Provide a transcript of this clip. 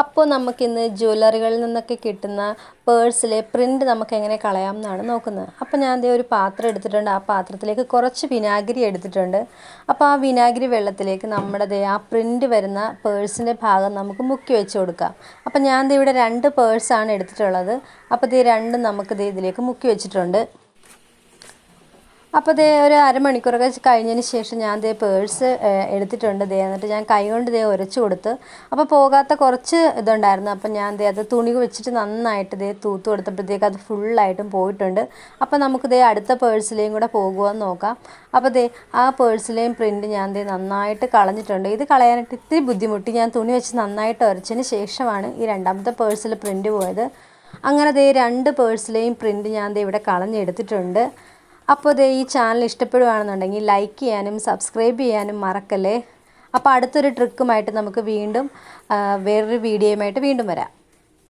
അപ്പോൾ നമുക്കിന്ന് ജ്വല്ലറികളിൽ നിന്നൊക്കെ കിട്ടുന്ന പേഴ്സിലെ പ്രിന്റ് നമുക്ക് എങ്ങനെ കളയാം എന്നാണ് നോക്കുന്നത്. അപ്പോൾ ഞാൻ ദേ ഒരു പാത്രം എടുത്തിട്ടുണ്ട്. ആ പാത്രത്തിലേക്ക് കുറച്ച് വിനാഗിരി എടുത്തിട്ടുണ്ട്. അപ്പോൾ ആ വിനാഗിരി വെള്ളത്തിലേക്ക് നമ്മുടെ ദേ ആ പ്രിന്റ് വരുന്ന പേഴ്സിന്റെ ഭാഗം നമുക്ക് മുക്കി വെച്ച് കൊടുക്കാം. അപ്പോൾ ഞാൻ ദേ ഇവിടെ രണ്ട് പേഴ്സാണ് എടുത്തിട്ടുള്ളത്. അപ്പോൾ ദേ രണ്ടും നമുക്ക് ദേ ഇതിലേക്ക് മുക്കി വെച്ചിട്ടുണ്ട്. അപ്പോൾ ദേ ഒരു അരമണിക്കൂറൊക്കെ കഴിഞ്ഞതിന് ശേഷം ഞാൻ ദേ പേഴ്സ് എടുത്തിട്ടുണ്ട് ദേ. എന്നിട്ട് ഞാൻ കൈ കൊണ്ട് ദേ ഉരച്ചു കൊടുത്ത് അപ്പോൾ പോകാത്ത കുറച്ച് ഇതുണ്ടായിരുന്നു. അപ്പോൾ ഞാൻ ദേ അത് തുണി വെച്ചിട്ട് നന്നായിട്ട് ദേ തൂത്ത് കൊടുത്തപ്പോഴത്തേക്ക് അത് ഫുള്ളായിട്ടും പോയിട്ടുണ്ട്. അപ്പോൾ നമുക്ക് ദേ അടുത്ത പേഴ്സിലെയും കൂടെ പോകുമെന്ന് നോക്കാം. അപ്പോൾ ദേ ആ പേഴ്സിലെയും പ്രിന്റ് ഞാൻ ദേ നന്നായിട്ട് കളഞ്ഞിട്ടുണ്ട്. ഇത് കളയാനായിട്ട് ഇത്തിരി ബുദ്ധിമുട്ടി. ഞാൻ തുണി വെച്ച് നന്നായിട്ട് ഉരച്ചതിന് ശേഷമാണ് ഈ രണ്ടാമത്തെ പേഴ്സിൽ പ്രിന്റ് പോയത്. അങ്ങനെ ദേ രണ്ട് പേഴ്സിലെയും പ്രിന്റ് ഞാൻ ദേ ഇവിടെ കളഞ്ഞെടുത്തിട്ടുണ്ട്. അപ്പോൾ ദേ ഈ ചാനൽ ഇഷ്ടപ്പെടുകയാണെന്നുണ്ടെങ്കിൽ ലൈക്ക് ചെയ്യാനും സബ്സ്ക്രൈബ് ചെയ്യാനും മറക്കല്ലേ? അപ്പോൾ അടുത്തൊരു ട്രിക്കുമായിട്ട് നമുക്ക് വീണ്ടും വേറൊരു വീഡിയോയുമായിട്ട് വീണ്ടും വരാം.